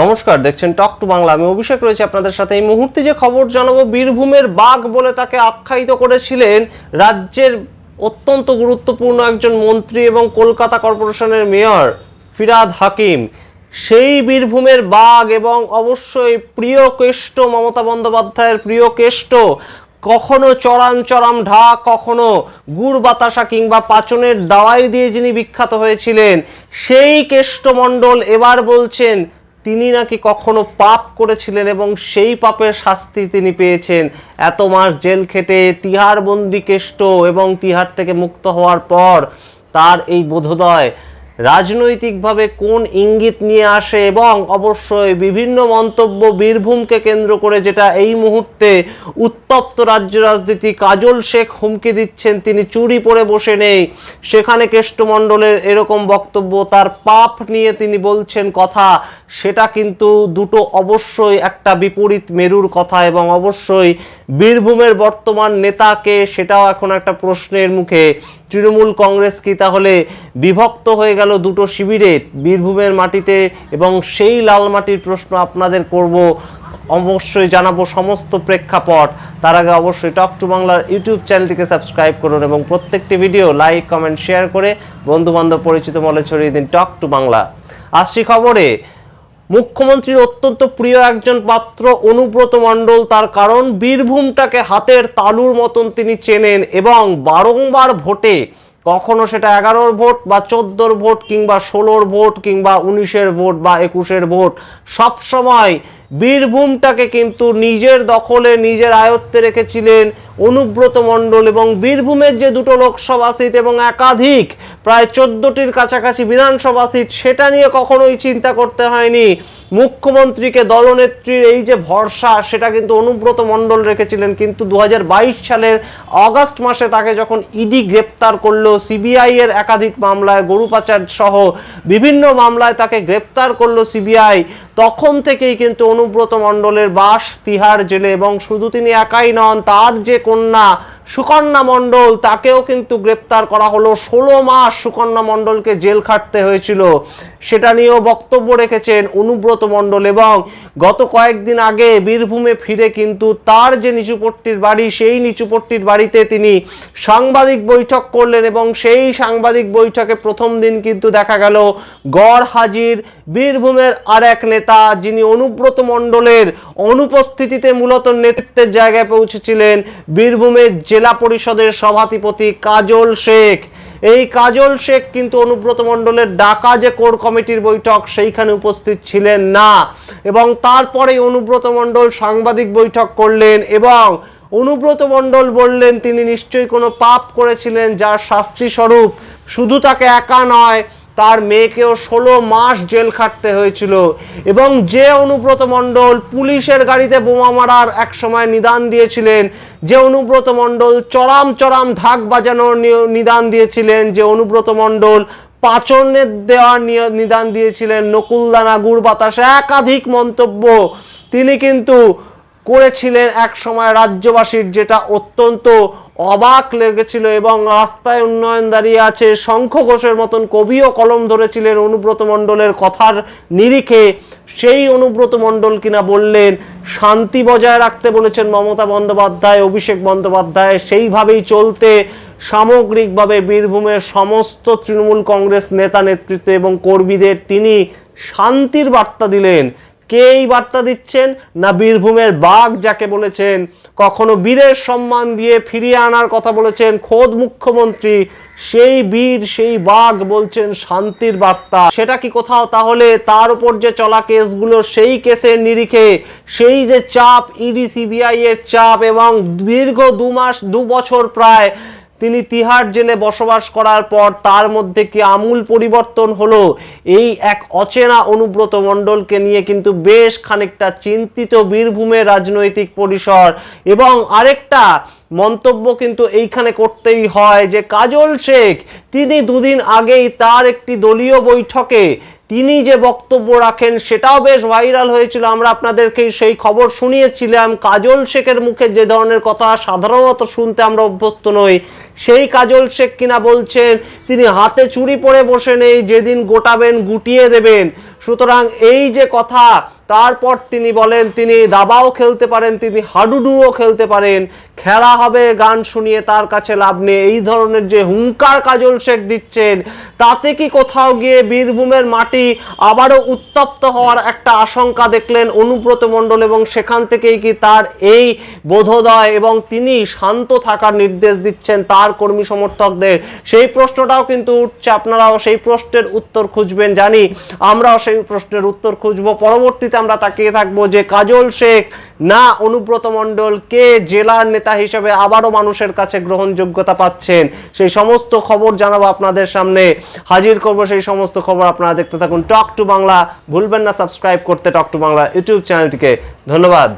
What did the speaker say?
নমস্কার, দেখছেন talk to Bangla. আমি অভিষেক রয়েছে আপনাদের সাথে। এই মুহূর্তে যে খবর জানাব, বীরভূমের বাঘ বলে তাকে আখ্যায়িত করেছিলেন রাজ্যের অত্যন্ত গুরুত্বপূর্ণ একজন মন্ত্রী এবং কলকাতা কর্পোরেশনের মেয়র ফিরাদ হাকিম। সেই বীরভূমের বাঘ এবং অবশ্যই প্রিয় কেষ্ট মমতা বন্দ্যোপাধ্যায়ের প্রিয় কেষ্ট, কখনো চড়াম চড়াম ঢাক, কখনো গুড় বাতাসা কিংবা পাচনের দাওয়াই দিয়ে যিনি বিখ্যাত হয়েছিলেন, সেই কেষ্টমণ্ডল এবার বলছেন তিনি নাকি কখনো পাপ করেছিলেন এবং সেই পাপের শাস্তি তিনি পেয়েছেন। এত মাস জেল খেটে তিহার বন্দি কেষ্ট এবং তিহার থেকে মুক্ত হওয়ার পর তার এই বোধোদয় রাজনৈতিকভাবে কোন ইঙ্গিত নিয়ে আসে এবং অবশ্যই বিভিন্ন মন্তব্য বীরভূমকে কেন্দ্র করে যেটা এই মুহূর্তে উত্তপ্ত রাজ্য রাজনীতি, কাজল শেখ হুমকি দিচ্ছেন, তিনি চুরি পরে বসে নেই। সেখানে কেষ্টমণ্ডলের এরকম বক্তব্য, তার পাপ নিয়ে তিনি বলছেন কথা, সেটা কিন্তু দুটো অবশ্যই একটা বিপরীত মেরুর কথা এবং অবশ্যই বীরভূমের বর্তমান নেতাকে সেটাও এখন একটা প্রশ্নের মুখে। তৃণমূল কংগ্রেস কি তাহলে বিভক্ত হয়ে গেল দুটো শিবিরে, বীরভূমের মাটিতে এবং সেই লাল মাটির প্রশ্ন আপনাদের করব। অবশ্যই জানাব সমস্ত প্রেক্ষাপট। তার আগে অবশ্যই টক টু বাংলার ইউটিউব চ্যানেলটিকে সাবস্ক্রাইব করুন এবং প্রত্যেকটি ভিডিও লাইক, কমেন্ট, শেয়ার করে বন্ধু বান্ধব পরিচিত মলে ছড়িয়ে দিন টক টু বাংলা আসছি খবরে। মুখ্যমন্ত্রীর অত্যন্ত প্রিয় একজন পাত্র অনুব্রত মণ্ডল, তার কারণ বীরভূমটাকে হাতের তালুর মতন তিনি চেনেন এবং বারংবার ভোটে কখনো সেটা এগারোর ভোট বা চোদ্দোর ভোট কিংবা ষোলোর ভোট কিংবা উনিশের ভোট বা একুশের ভোট। সব সময় বীরভূমটাকে কিন্তু নিজের দখলে, নিজের আয়ত্তে রেখেছিলেন অনুব্রত মণ্ডল এবং বীরভূমের যে দুটো লোকসভা সিট এবং একাধিক প্রায় চোদ্দটির কাছাকাছি বিধানসভা সিট, সেটা নিয়ে কখনোই চিন্তা করতে হয়নি। মুখ্যমন্ত্রীকে দলনেত্রীর এই যে ভরসা, সেটা কিন্তু অনুব্রত মণ্ডল রেখেছিলেন। কিন্তু দু হাজার বাইশ সালের অগাস্ট মাসে তাকে যখন ইডি গ্রেপ্তার করল, সিবিআই এর একাধিক মামলায় গরু পাচার সহ বিভিন্ন মামলায় তাকে গ্রেপ্তার করল সিবিআই, তখন থেকেই কিন্তু অনুব্রত মণ্ডলের বাস তিহার জেলে এবং শুধু তিনি একাই নন তার যে কন্যা সুকন্যা মণ্ডল, তাকেও কিন্তু গ্রেপ্তার করা হলো। ষোলো মাস সুকন্যা মণ্ডলকে জেল খাটতে হয়েছিল। সেটা নিয়েও বক্তব্য রেখেছেন অনুব্রত মণ্ডল এবং গত কয়েকদিন আগে বীরভূমে ফিরে কিন্তু তার যে নিচুপট্টির বাড়ি, সেই নিচুপট্টির বাড়িতে তিনি সাংবাদিক বৈঠক করলেন এবং সেই সাংবাদিক বৈঠকে প্রথম দিন কিন্তু দেখা গেল গড় হাজির বীরভূমের আর এক নেতা, যিনি অনুব্রত মণ্ডলের অনুপস্থিতিতে মূলত নেতৃত্বের জায়গায় পৌঁছেছিলেন বীরভূমের জেলা পরিষদের সভাধিপতি কাজল শেখ। এই কাজল শেখ কিন্তু অনুব্রত মণ্ডলের ডাকা যে কোর কমিটির বৈঠক, সেইখানে উপস্থিত ছিলেন না। এবং তারপরে অনুব্রত মণ্ডল সাংবাদিক বৈঠক করলেন এবং অনুব্রত মণ্ডল বললেন, তিনি নিশ্চয়ই কোনো পাপ করেছিলেন যার শাস্তি স্বরূপ শুধু তাকে একা নয় তার মেয়েকেও ষোলো মাস জেল খাটতে হয়েছিল এবং যে অনুব্রত মণ্ডল পুলিশের গাড়িতে বোমা মারার এক সময় নিদান দিয়েছিলেন, যে অনুব্রত মণ্ডল চরাম চড়াম ঢাক বাজানোর নিদান দিয়েছিলেন, যে অনুব্রত মণ্ডল পাচনের দেওয়ার নিদান দিয়েছিলেন, নকুলদানা গুড় বাতাস একাধিক মন্তব্য। তিনি কিন্তু করেছিলেন এক সময় রাজ্যবাসীর, যেটা অত্যন্ত অবাক লেগেছিল এবং রাস্তায় উন্নয়ন দাঁড়িয়ে আছে। শঙ্খ ঘোষের মতন কবিও কলম ধরেছিলেন অনুব্রত মণ্ডলের কথার নিরিখে। সেই অনুব্রত মণ্ডল কিনা বললেন, শান্তি বজায় রাখতে বলেছেন মমতা বন্দ্যোপাধ্যায়, অভিষেক বন্দ্যোপাধ্যায়, সেইভাবেই চলতে সামগ্রিকভাবে বীরভূমের সমস্ত তৃণমূল কংগ্রেস নেতা নেতৃত্ব এবং কর্মীদের তিনি শান্তির বার্তা দিলেন। কে এই বার্তা দিচ্ছেন? না বীরভূমের বাঘ যাকে বলেছেন? কখনো বীরের সম্মান দিয়ে ফিরিয়ে আনার কথা বলেছেন খোদ মুখ্যমন্ত্রী? সেই বীর, সেই বাঘ বলছেন শান্তির বার্তা। সেটা কি কোথাও? তাহলে তার উপর যে চলা কেসগুলো, সেই কেসের নিরিখে সেই যে চাপ, ইডি, সিবিআই এর চাপ এবং দীর্ঘ দু মাস, দু বছর প্রায় তিনি তিহার জেলে বসবাস করার পর তার মধ্যে কি আমূল পরিবর্তন হলো? এই এক অচেনা অনুব্রত মণ্ডলকে নিয়ে কিন্তু বেশ খানিকটা চিন্তিত বীরভূমের রাজনৈতিক পরিসর এবং আরেকটা মন্তব্য কিন্তু এইখানে করতেই হয় যে কাজল শেখ, তিনি দুদিন আগেই তার একটি দলীয় বৈঠকে তিনি যে বক্তব্য রাখেন সেটাও বেশ ভাইরাল হয়েছিল। আমরা আপনাদেরকে সেই খবর শুনিয়েছিলাম, কাজল শেখের মুখে যে ধরনের কথা সাধারণত শুনতে আমরা অভ্যস্ত নই। সেই কাজল শেখ কিনা বলছেন, তিনি হাতে চুরি পরে বসে নেই, যেদিন গোটাবেন গুটিয়ে দেবেন। সুতরাং এই যে কথা, তারপর তিনি বলেন, তিনি দাবাও খেলতে পারেন, তিনি হাডুডুও খেলতে পারেন। খেলা হবে, গান শুনিয়ে তার কাছে লাভ নেই। এই ধরনের যে হুঙ্কার কাজল শেখ দিচ্ছেন, তাতে কি কোথাও গিয়ে বীরভূমের মাটি আবারও উত্তপ্ত হওয়ার একটা আশঙ্কা দেখলেন অনুব্রত মণ্ডল এবং সেখান থেকেই কি তার এই বোধোদয় এবং তিনি শান্ত থাকার নির্দেশ দিচ্ছেন তার কর্মী সমর্থকদের? সেই প্রশ্নটাও কিন্তু উঠছে, আপনারাও সেই প্রশ্নের উত্তর খুঁজবেন, জানি। আমরাও সেই প্রশ্নের উত্তর খুঁজব। পরবর্তীতে আমরা তাকিয়ে থাকব যে কাজল শেখ না অনুব্রত মণ্ডল, কে জেলার নেতা হিসেবে আবারও মানুষের কাছে গ্রহণযোগ্যতা পাচ্ছেন? সেই সমস্ত খবর জানাব আপনাদের সামনে। হাজির করব সেই সমস্ত খবর আপনারা দেখতে থাকুন। টক টু বাংলা, ভুলবেন না সাবস্ক্রাইব করতে টক টু বাংলা ইউটিউব চ্যানেলটিকে। ধন্যবাদ।